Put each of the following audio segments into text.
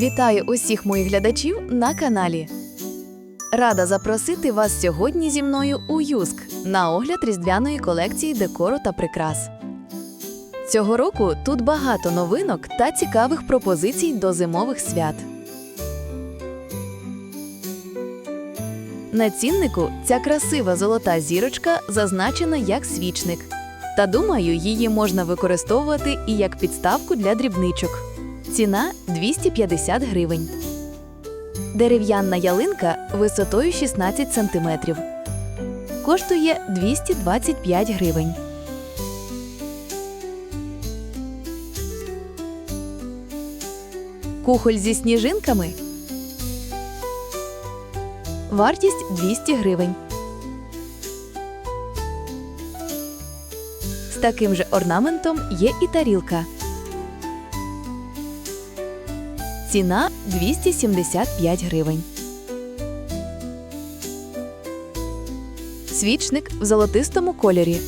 Вітаю усіх моїх глядачів на каналі. Рада запросити вас сьогодні зі мною у Юск на огляд різдвяної колекції декору та прикрас. Цього року тут багато новинок та цікавих пропозицій до зимових свят. На ціннику ця красива золота зірочка зазначена як свічник. Та думаю, її можна використовувати і як підставку для дрібничок. Ціна 250 гривень. Дерев'яна ялинка висотою 16 см. Коштує 225 гривень. Кухоль зі сніжинками. Вартість 200 гривень. З таким же орнаментом є і тарілка. Ціна 275 гривень. Свічник в золотистому кольорі.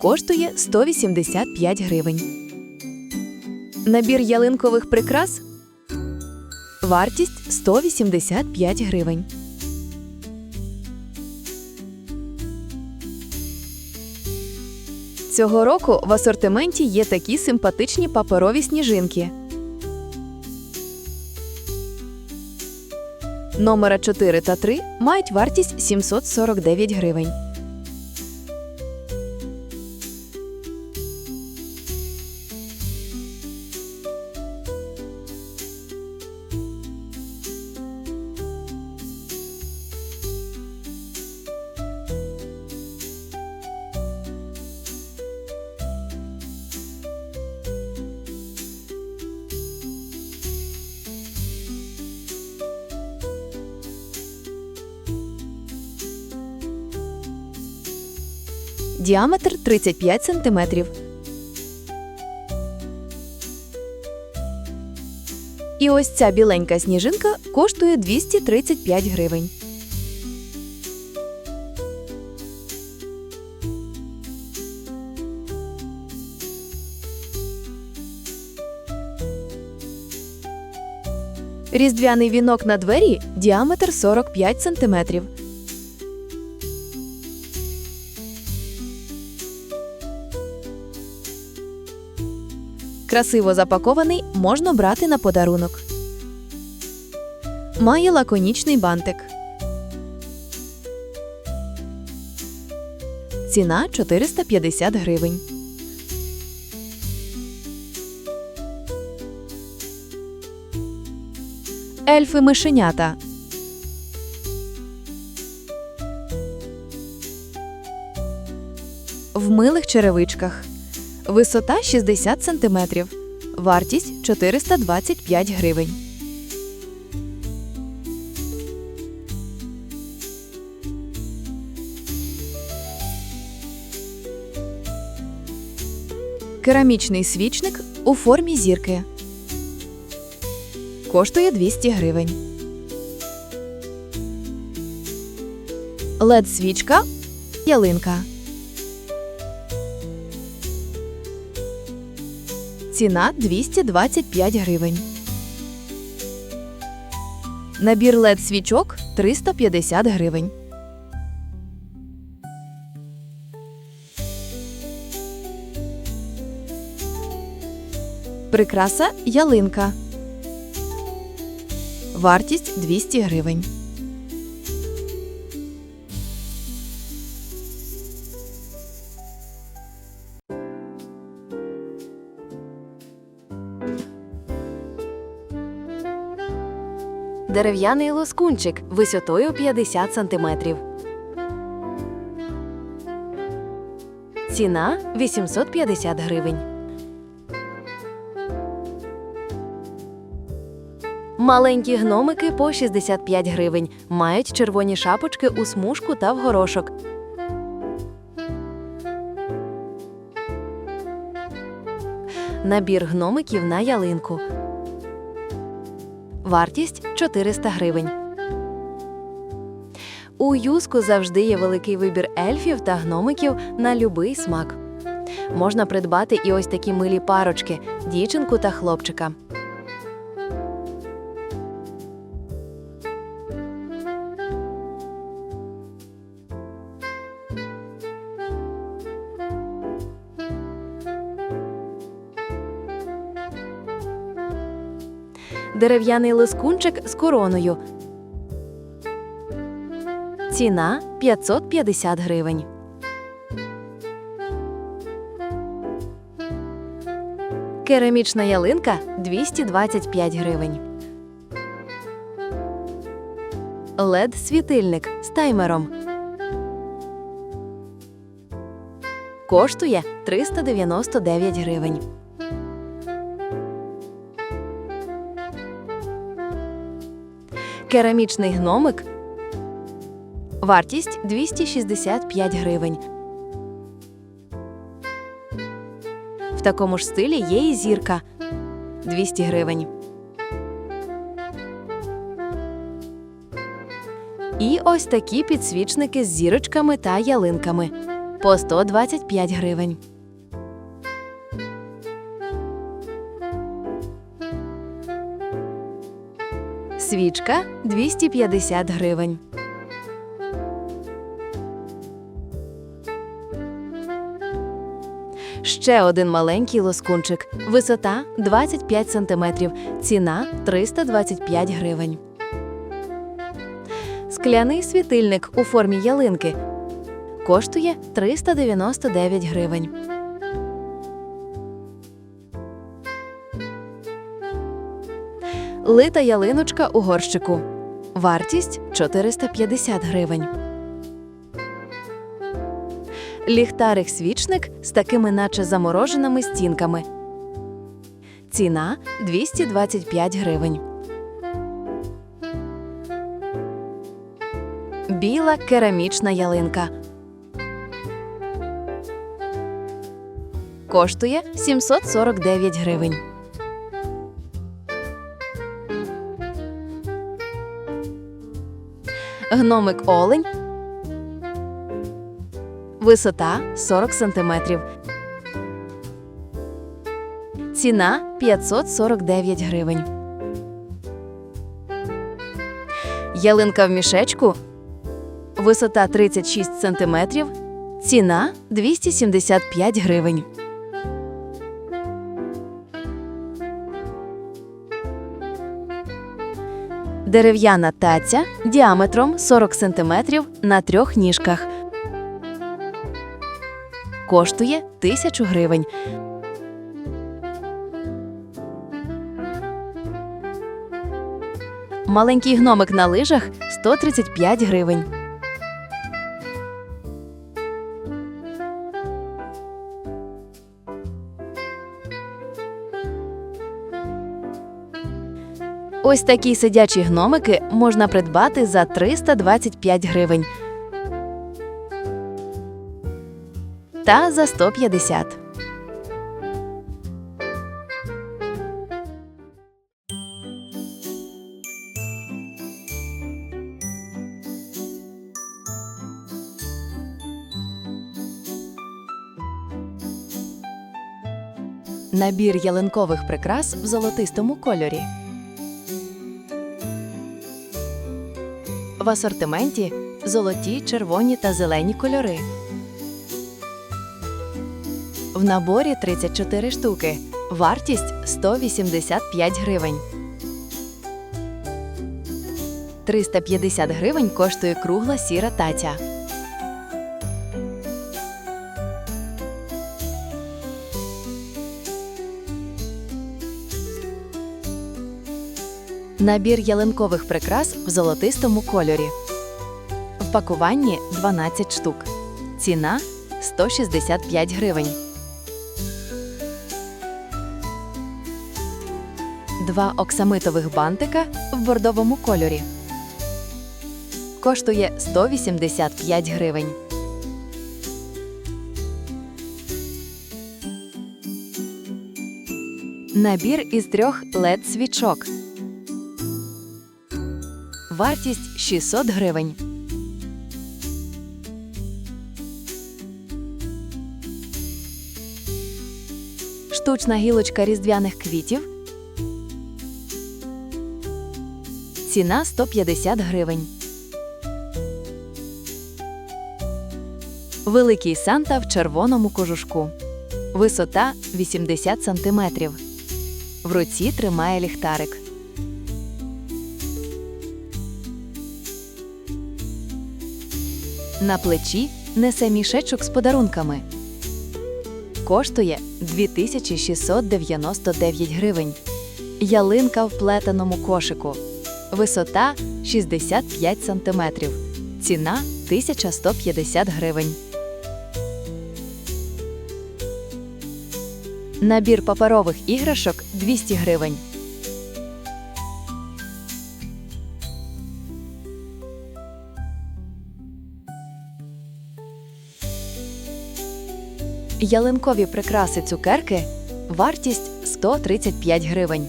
Коштує 185 гривень. Набір ялинкових прикрас. Вартість 185 гривень. Цього року в асортименті є такі симпатичні паперові сніжинки. Номера 4 та 3 мають вартість 749 гривень. Діаметр 35 см. І ось ця біленька сніжинка коштує 235 гривень. Різдвяний вінок на двері діаметр 45 см. Красиво запакований можна брати на подарунок. Має лаконічний бантик. Ціна 450 гривень. Ельфи мишенята. В милих черевичках. Висота 60 см. Вартість 425 гривень. Керамічний свічник у формі зірки. Коштує 200 гривень. led свічка ялинка. Ціна 225 гривень. Набір led свічок 350 гривень. Прикраса ялинка. Вартість 200 гривень. Дерев'яний лоскунчик висотою 50 см. Ціна 850 гривень. Маленькі гномики по 65 гривень. Мають червоні шапочки у смужку та в горошок. Набір гномиків на ялинку. Вартість 400 гривень. У юску завжди є великий вибір ельфів та гномиків на любий смак. Можна придбати і ось такі милі парочки дівчинку та хлопчика. Дерев'яний лискунчик з короною. Ціна 550 гривень. Керамічна ялинка 225 гривень. led світильник з таймером. Коштує 399 гривень. Керамічний гномик. Вартість 265 гривень. В такому ж стилі є і зірка 200 гривень. І ось такі підсвічники з зірочками та ялинками по 125 гривень. Свічка 250 гривень. Ще один маленький лоскунчик. Висота 25 см. Ціна 325 гривень. Скляний світильник у формі ялинки коштує 399 гривень. Лита ялиночка у горщику. Вартість 450 гривень. Ліхтарик свічник з такими наче замороженими стінками. Ціна 225 гривень. Біла керамічна ялинка. Коштує 749 гривень. Гномик олень. Висота 40 см. Ціна 549 гривень. Ялинка в мішечку. Висота 36 см. Ціна 275 гривень. Дерев'яна таця діаметром 40 см на трьох ніжках. Коштує 1000 гривень. Маленький гномик на лижах 135 гривень. Ось такі сидячі гномики можна придбати за 325 гривень. Та за 150. Набір ялинкових прикрас в золотистому кольорі. В асортименті золоті, червоні та зелені кольори. В наборі 34 штуки. Вартість 185 гривень. 350 гривень коштує кругла сіра таця. Набір ялинкових прикрас в золотистому кольорі. В пакуванні 12 штук. Ціна 165 гривень. Два оксамитових бантика в бордовому кольорі. Коштує 185 гривень. Набір із трьох led свічок. Вартість 600 гривень. Штучна гілочка різдвяних квітів. Ціна 150 гривень. Великий Санта в червоному кожушку. Висота 80 см. В руці тримає ліхтарик. На плечі несе мішечок з подарунками. Коштує 2699 гривень. Ялинка в плетеному кошику. Висота 65 см. Ціна 1150 гривень. Набір паперових іграшок 200 гривень. Ялинкові прикраси цукерки вартість 135 гривень.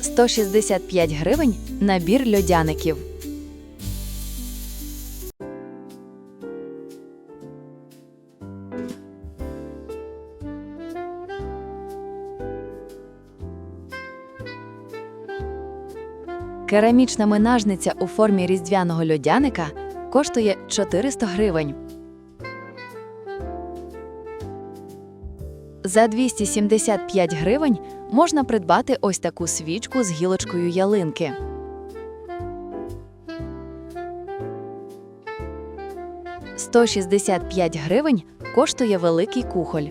165 гривень набір льодяників. Керамічна минажниця у формі різдвяного льодяника коштує 400 гривень. За 275 гривень можна придбати ось таку свічку з гілочкою ялинки. «165 гривень коштує великий кухоль.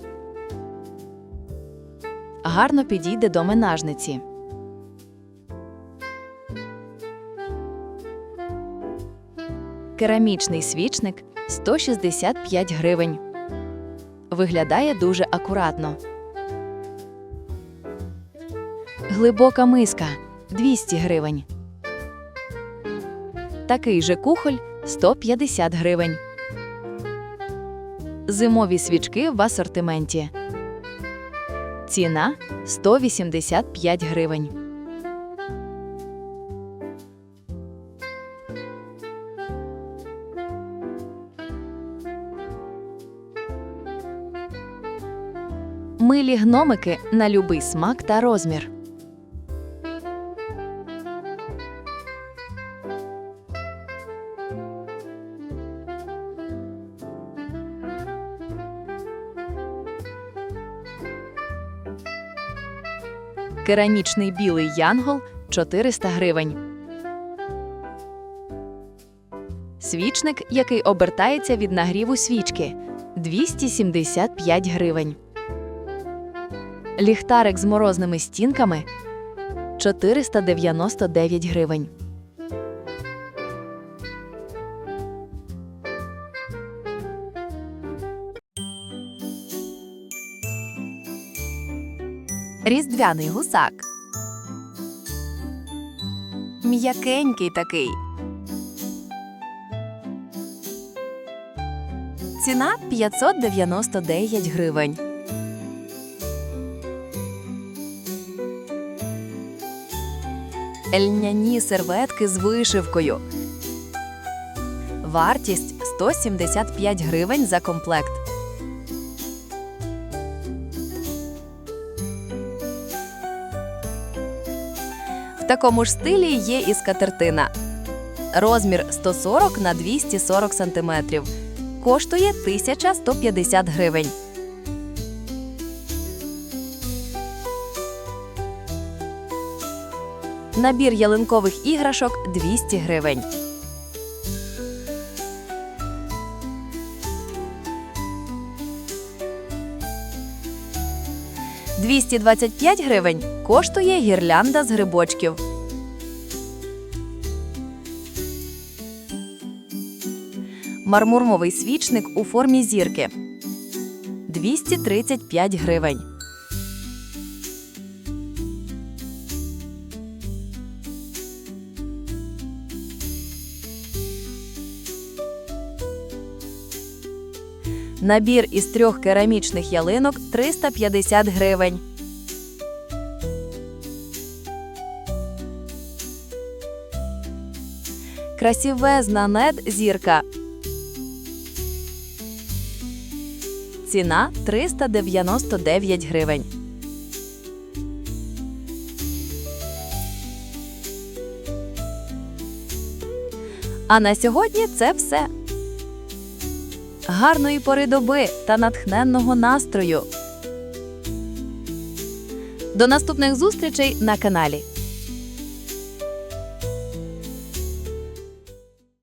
Гарно підійде до менажниці. Керамічний свічник 165 гривень. Виглядає дуже акуратно. Глибока миска 200 гривень. Такий же кухоль 150 гривень. Зимові свічки в асортименті. Ціна 185 гривень. Милі гномики на любий смак та розмір. Керамічний білий янгол 400 гривень. Свічник, який обертається від нагріву свічки 275 гривень. Ліхтарик з морозними стінками 499 гривень. Різдвяний гусак. М'якенький такий. Ціна 599 гривень. Льняні серветки з вишивкою. Вартість 175 гривень за комплект. В такому ж стилі є і скатертина. Розмір 140 на 240 см. Коштує 1150 гривень. Набір ялинкових іграшок 200 гривень. Двісті гривень коштує гірлянда з грибочків. Мармуровий свічник у формі зірки 235 гривень. Набір із трьох керамічних ялинок 350 гривень. Красівезна нед зірка. Ціна 399 гривень. А на сьогодні це все. Гарної пори доби та натхненного настрою. До наступних зустрічей на каналі.